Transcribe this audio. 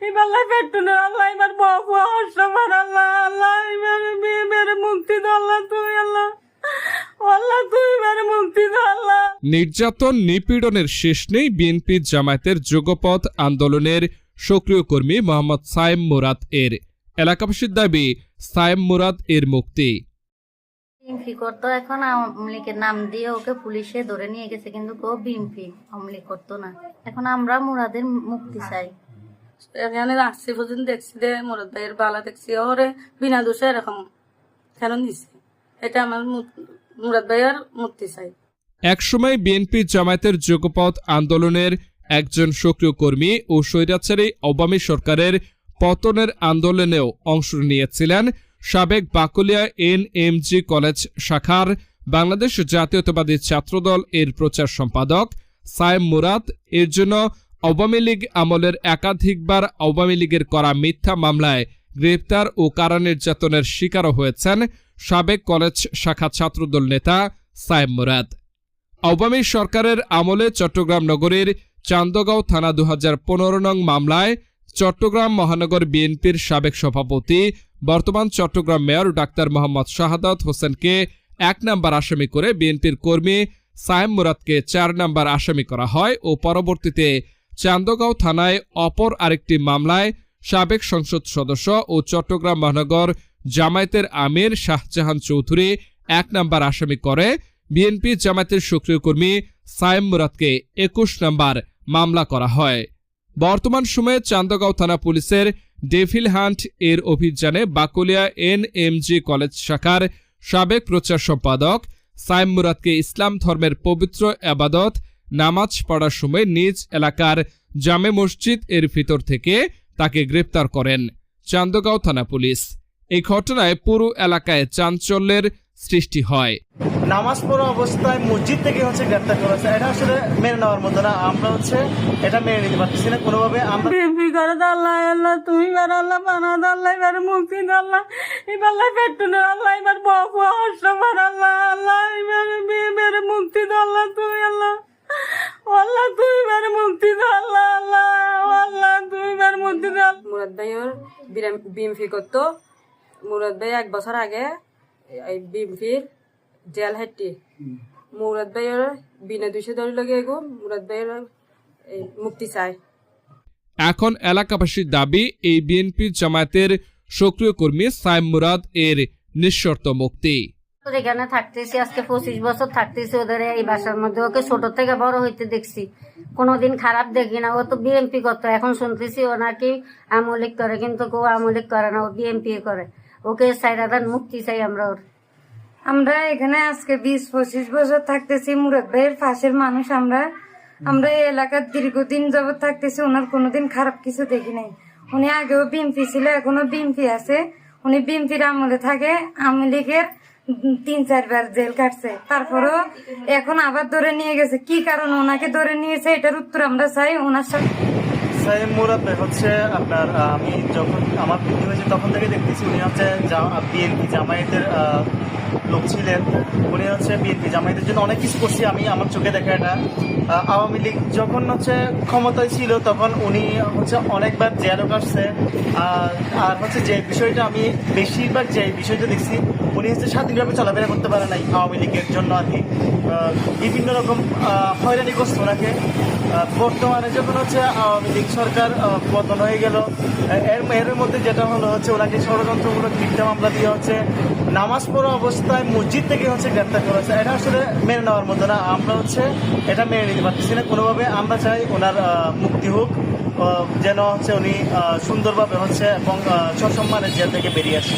এবার আল্লাহ এবার আল্লাহ আল্লাহ এবার মেয়ে মেরে মুক্তি দাও আল্লাহ তুই আল্লাহ আল্লাহ তুই মেরে মুক্তি দাও আল্লাহ। নির্যাতন নিপীড়নের শেষ নেই বিএনপি জামায়াতের যুগপথ আন্দোলনের সক্রিয় কর্মী মোহাম্মদ সায়েম মুরাদ এর। এলাকাবাসীর দাবি সায়েম মুরাদ এর মুক্তি। করতো এখন আওয়ামী লীগের নাম দিয়ে ওকে পুলিশে ধরে নিয়ে গেছে কিন্তু ও বিএমপি আওয়ামী লীগ করতো না। এখন আমরা মুরাদের মুক্তি চাই। এখানে আসছি পর্যন্ত দেখছি ভাইয়ের বালা দেখছি, ওরে বিনা দোষে এরকম কেন এটা আমার মুরাদ ভাইয়ের চাই। একসময় বিএনপি জামায়াতের যুগপথ আন্দোলনের একজন সক্রিয় কর্মী ও স্বৈরাচারী আওয়ামী সরকারের পতনের আন্দোলনেও অংশ নিয়েছিলেন সাবেক Bakulia N M G college শাখার বাংলাদেশ জাতীয়তাবাদী ছাত্রদল এর প্রচার সম্পাদক সায়েম মুরাদ। এর জন্য আওয়ামী লীগ আমলের একাধিকবার আওয়ামী লীগের করা মিথ্যা মামলায় গ্রেপ্তার ও কারা নির্যাতনের শিকারও হয়েছেন সাবেক কলেজ শাখা ছাত্রদল নেতা সায়েম মুরাদ। আওয়ামী সরকারের আমলে চট্টগ্রাম নগরীর চান্দগাঁও থানা দু হাজার পনেরো নং মামলায় চট্টগ্রাম মহানগর বিএনপির সাবেক সভাপতি, বর্তমান চট্টগ্রাম মেয়র ডাক্তার মোহাম্মদ শাহাদাত হোসেনকে এক নম্বর আসামি করে বিএনপির কর্মী সায়েম মুরাদকে চার নম্বর আসামি করা হয় ও পরবর্তীতে চান্দগাঁও থানায় অপর আরেকটি মামলায় সাবেক সংসদ সদস্য ও চট্টগ্রাম মহানগর জামায়াতের আমির শাহজাহান চৌধুরী এক নম্বর আসামি করে বিএনপি জামায়াতের সক্রিয় কর্মী সায়েম মুরাদকে একুশ নম্বর মামলা করা হয়। বর্তমান সময়ে চান্দগাঁও থানা পুলিশের ডেভিল হান্ট এর অভিযানে Bakulia N M G college শাখার সাবেক প্রচার সম্পাদক সায়েম মুরাদকে ইসলাম ধর্মের পবিত্র আবাদত নামাজ পড়ার সময় নিজ এলাকার জামে মসজিদ এর ভিতর থেকে তাকে গ্রেপ্তার করেন চান্দগাঁও থানা পুলিশ। এই ঘটনায় পুরো এলাকায় চাঞ্চল্যের সৃষ্টি হয়। নামাজ পড়া অবস্থায় মসজিদ থেকে হচ্ছে গ্রেপ্তার করা হয়েছে। এটা আসলে মেনে নেওয়ার মতো না। আমরা হচ্ছে এটা মেনে নিতে পারতেছি না। কোনোভাবে আমরা বিএনপি করে আল্লাহ আল্লাহ তুমি এবার আল্লাহ বানা দাও আল্লাহ এবার মুক্তি আল্লাহ এবার লাই পেট্টু না আল্লাহ এবার বউ বুয়া হর্ষ আল্লাহ আল্লাহ এবার মেরে মুক্তি আল্লাহ তুই আল্লাহ। আল্লাহ তুই মেরে মুক্তি দাও আল্লাহ আল্লাহ আল্লাহ তুই মেরে মুক্তি দাও। মুরাদ ভাইয়ের বিএমপি করতো। মুরাদ ভাই এক বছর আগে এই বিএমপির জেল হাঁটি মুরাদ ভাইয়ের বিনা দুইশো ধরে লগে এগো মুরাদ ভাইয়ের এই মুক্তি চায়। এখন এলাকাবাসীর দাবি এই বিএনপি জামায়াতের সক্রিয় কর্মী সাইম মুরাদ এর নিঃশর্ত মুক্তি। এখানে থাকতেছি, আজকে পঁচিশ বছর থাকতেছি ওদের এই বাসার মধ্যে। ওকে ছোট থেকে বড় হইতে দেখছি। কোনোদিন খারাপ দেখি না। ও তো বিএমপি করতো। এখন শুনতেছি ও নাকি আমলিক করে, কিন্তু কেউ আমলিক করে না, ও বিএমপি করে। ওকে সাইরাদান মুক্তি চাই আমরা ওর। আমরা এখানে আজকে বিশ, পঁচিশ বছর থাকতেছি, মুরাদ ভাইয়ের পাশের মানুষ আমরা। আমরা এই এলাকার দীর্ঘদিন যাবৎ থাকতেছি, ওনার কোনোদিন খারাপ কিছু দেখি নাই। উনি আগেও বিএমপি ছিল, এখনও বিএমপি আছে। উনি বিএমপির আমলে থাকে। আওয়ামী লীগের তিন চারবার জেল কাটছে তারপরও এখন আবার ধরে নিয়ে গেছে। কি কারণ ওনাকে ধরে নিয়েছে? এটার উত্তর আমরা চাই। ওনার সাথে সাইম মুরাদ হচ্ছে আপনার আমি যখন আমার বৃদ্ধি হয়েছে তখন থেকে দেখতেছি, উনি হচ্ছে বিএনপি জামায়াতের লোক ছিলেন। উনি হচ্ছে বিএনপি জামায়াতের জন্য অনেক কিছু করছি, আমি আমার চোখে দেখা এটা। আওয়ামী লীগ যখন হচ্ছে ক্ষমতায় ছিল তখন উনি হচ্ছে অনেকবার জেলও কাটছে। আর হচ্ছে যে বিষয়টা আমি বেশিরভাগ যে বিষয়টা দেখছি, উনি হচ্ছে স্বাধীনভাবে চলাফেরা করতে পারে নাই আওয়ামী লীগের জন্য আর কি। বিভিন্ন রকম হয়রানি করছে ওনাকে। বর্তমানে যখন হচ্ছে আওয়ামী লীগ সরকার পতন হয়ে গেল। এর এর মধ্যে যেটা হলো হচ্ছে ওনাকে ষড়যন্ত্রমূলক মিথ্যা মামলা দিয়ে হচ্ছে। নামাজ পড়া অবস্থায় মসজিদ থেকে হচ্ছে গ্রেপ্তার করা হচ্ছে এটা আসলে মেনে নেওয়ার মতো না। আমরা হচ্ছে এটা মেনে নিতে পারতেছি না। কোনোভাবে আমরা চাই ওনার মুক্তি হোক যেন হচ্ছে উনি সুন্দরভাবে হচ্ছে এবং সসম্মানের জেল থেকে বেরিয়ে আসে।